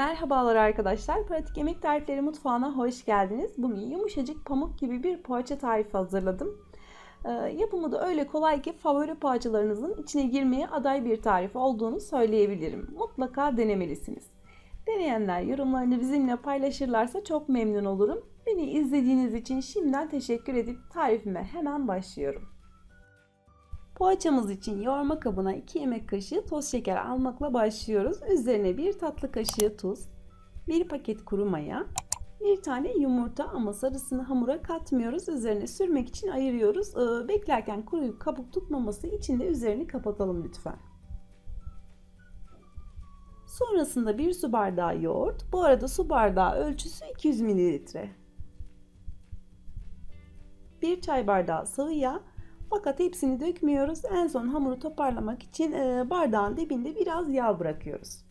Merhabalar arkadaşlar. Pratik Yemek Tarifleri Mutfağı'na hoş geldiniz. Bugün yumuşacık pamuk gibi bir poğaça tarifi hazırladım. Ee, yapımı da öyle kolay ki favori poğaçalarınızın içine girmeye aday bir tarif olduğunu söyleyebilirim. Mutlaka denemelisiniz. Deneyenler yorumlarını bizimle paylaşırlarsa çok memnun olurum. Beni izlediğiniz için şimdiden teşekkür edip tarifime hemen başlıyorum. Poğaçamız için yoğurma kabına 2 yemek kaşığı toz şeker almakla başlıyoruz. Üzerine 1 tatlı kaşığı tuz, 1 paket kuru maya, 1 tane yumurta ama sarısını hamura katmıyoruz. Üzerine sürmek için ayırıyoruz. Ee, beklerken kuruyup kabuk tutmaması için de üzerini kapatalım lütfen. Sonrasında 1 su bardağı yoğurt. Bu arada su bardağı ölçüsü 200 mililitre. 1 çay bardağı sıvı yağ fakat hepsini dökmüyoruz. En son hamuru toparlamak için e, bardağın dibinde biraz yağ bırakıyoruz.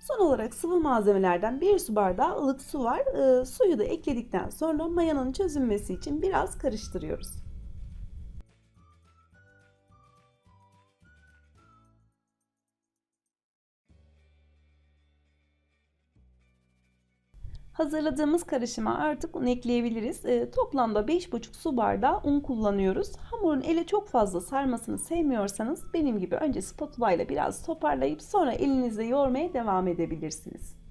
Son olarak sıvı malzemelerden bir su bardağı ılık su var. E, suyu da ekledikten sonra mayanın çözünmesi için biraz karıştırıyoruz. Hazırladığımız karışıma artık un ekleyebiliriz. E, toplamda 5,5 su bardağı un kullanıyoruz. Hamurun ele çok fazla sarmasını sevmiyorsanız benim gibi önce spatula ile biraz toparlayıp sonra elinizle yoğurmaya devam edebilirsiniz.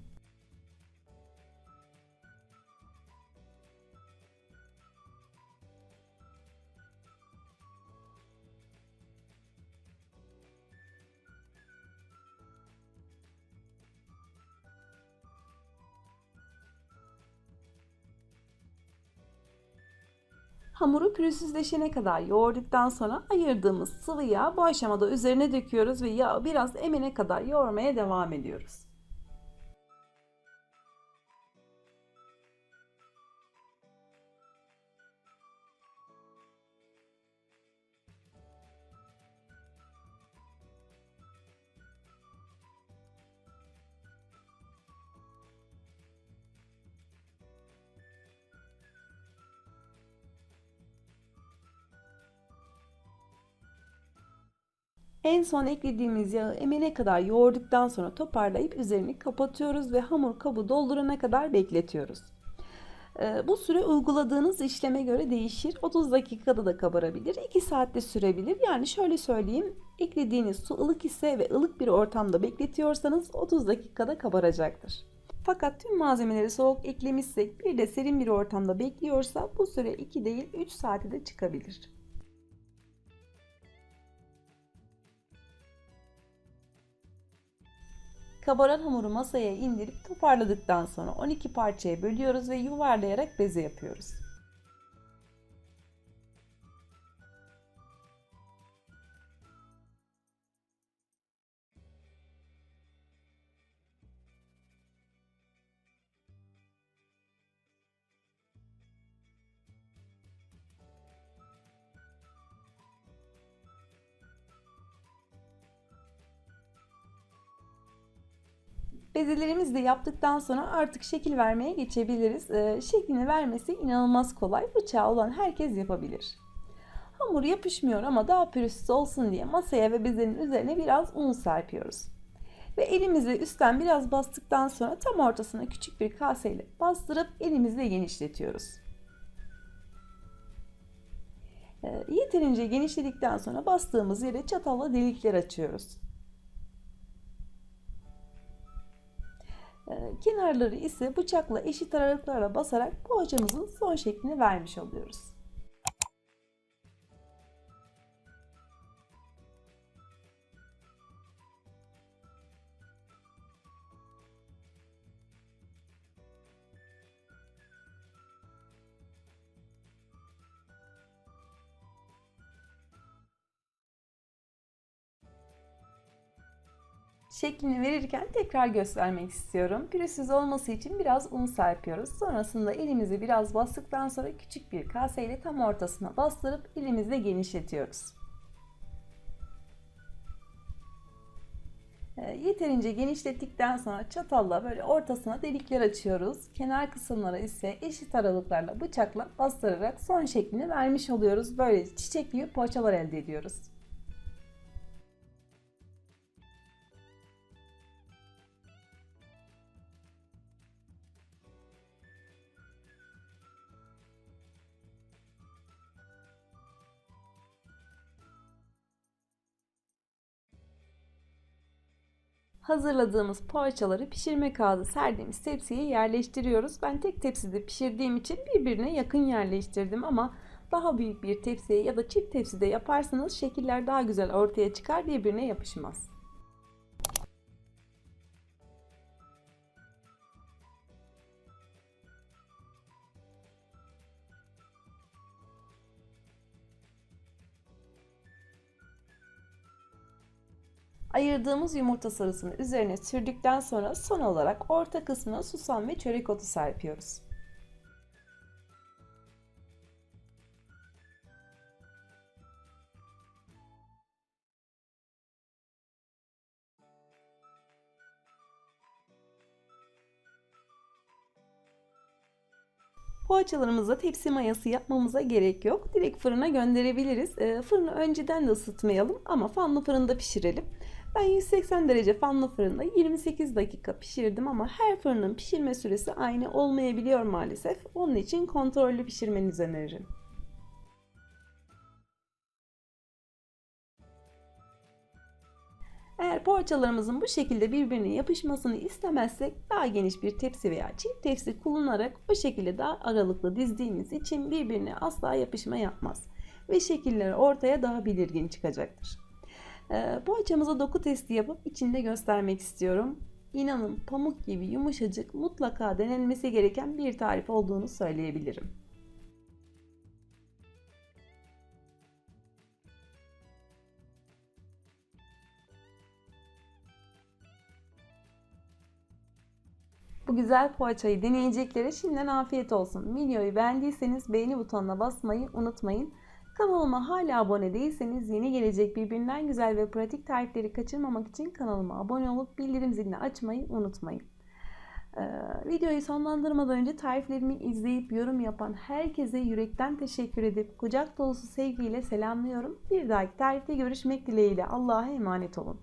Hamuru pürüzsüzleşene kadar yoğurduktan sonra ayırdığımız sıvı yağ bu aşamada üzerine döküyoruz ve yağı biraz emene kadar yoğurmaya devam ediyoruz. En son eklediğimiz yağı emene kadar yoğurduktan sonra toparlayıp üzerini kapatıyoruz ve hamur kabı doldurana kadar bekletiyoruz. Ee, bu süre uyguladığınız işleme göre değişir. 30 dakikada da kabarabilir. 2 saatte sürebilir. Yani şöyle söyleyeyim. Eklediğiniz su ılık ise ve ılık bir ortamda bekletiyorsanız 30 dakikada kabaracaktır. Fakat tüm malzemeleri soğuk eklemişsek bir de serin bir ortamda bekliyorsa bu süre 2 değil 3 saate de çıkabilir. Kabaran hamuru masaya indirip toparladıktan sonra 12 parçaya bölüyoruz ve yuvarlayarak beze yapıyoruz. Bezelerimizi de yaptıktan sonra artık şekil vermeye geçebiliriz. Ee, şeklini vermesi inanılmaz kolay. Bıçağı olan herkes yapabilir. Hamur yapışmıyor ama daha pürüzsüz olsun diye masaya ve bezenin üzerine biraz un serpiyoruz. Ve elimizle üstten biraz bastıktan sonra tam ortasına küçük bir kaseyle bastırıp elimizle genişletiyoruz. Ee, yeterince genişledikten sonra bastığımız yere çatalla delikler açıyoruz. Kenarları ise bıçakla eşit aralıklarla basarak poğaçamızın son şeklini vermiş oluyoruz. Şeklini verirken tekrar göstermek istiyorum. Pürüzsüz olması için biraz un serpiyoruz. Sonrasında elimizi biraz bastıktan sonra küçük bir kaseyle tam ortasına bastırıp elimizle genişletiyoruz. Ee, yeterince genişlettikten sonra çatalla böyle ortasına delikler açıyoruz. Kenar kısımlara ise eşit aralıklarla bıçakla bastırarak son şeklini vermiş oluyoruz. Böyle çiçekli poğaçalar elde ediyoruz. Hazırladığımız poğaçaları pişirme kağıdı serdiğimiz tepsiye yerleştiriyoruz. Ben tek tepside pişirdiğim için birbirine yakın yerleştirdim ama daha büyük bir tepsiye ya da çift tepside yaparsanız şekiller daha güzel ortaya çıkar, birbirine yapışmaz. Ayırdığımız yumurta sarısını üzerine sürdükten sonra son olarak orta kısmına susam ve çörek otu serpiyoruz. Poğaçalarımızda tepsi mayası yapmamıza gerek yok. Direkt fırına gönderebiliriz. E, fırını önceden de ısıtmayalım ama fanlı fırında pişirelim. Ben 180 derece fanlı fırında 28 dakika pişirdim ama her fırının pişirme süresi aynı olmayabiliyor maalesef. Onun için kontrollü pişirmenizi öneririm. Eğer poğaçalarımızın bu şekilde birbirine yapışmasını istemezsek daha geniş bir tepsi veya çift tepsi kullanarak o şekilde daha aralıklı dizdiğimiz için birbirine asla yapışma yapmaz ve şekiller ortaya daha belirgin çıkacaktır. Ee, poğaçamıza doku testi yapıp içinde göstermek istiyorum. İnanın pamuk gibi yumuşacık mutlaka denenmesi gereken bir tarif olduğunu söyleyebilirim. Bu güzel poğaçayı deneyeceklere şimdiden afiyet olsun. Videoyu beğendiyseniz beğeni butonuna basmayı unutmayın. Kanalıma hala abone değilseniz yeni gelecek birbirinden güzel ve pratik tarifleri kaçırmamak için kanalıma abone olup bildirim zilini açmayı unutmayın. Ee, videoyu sonlandırmadan önce tariflerimi izleyip yorum yapan herkese yürekten teşekkür edip kucak dolusu sevgiyle selamlıyorum. Bir dahaki tarifte görüşmek dileğiyle Allah'a emanet olun.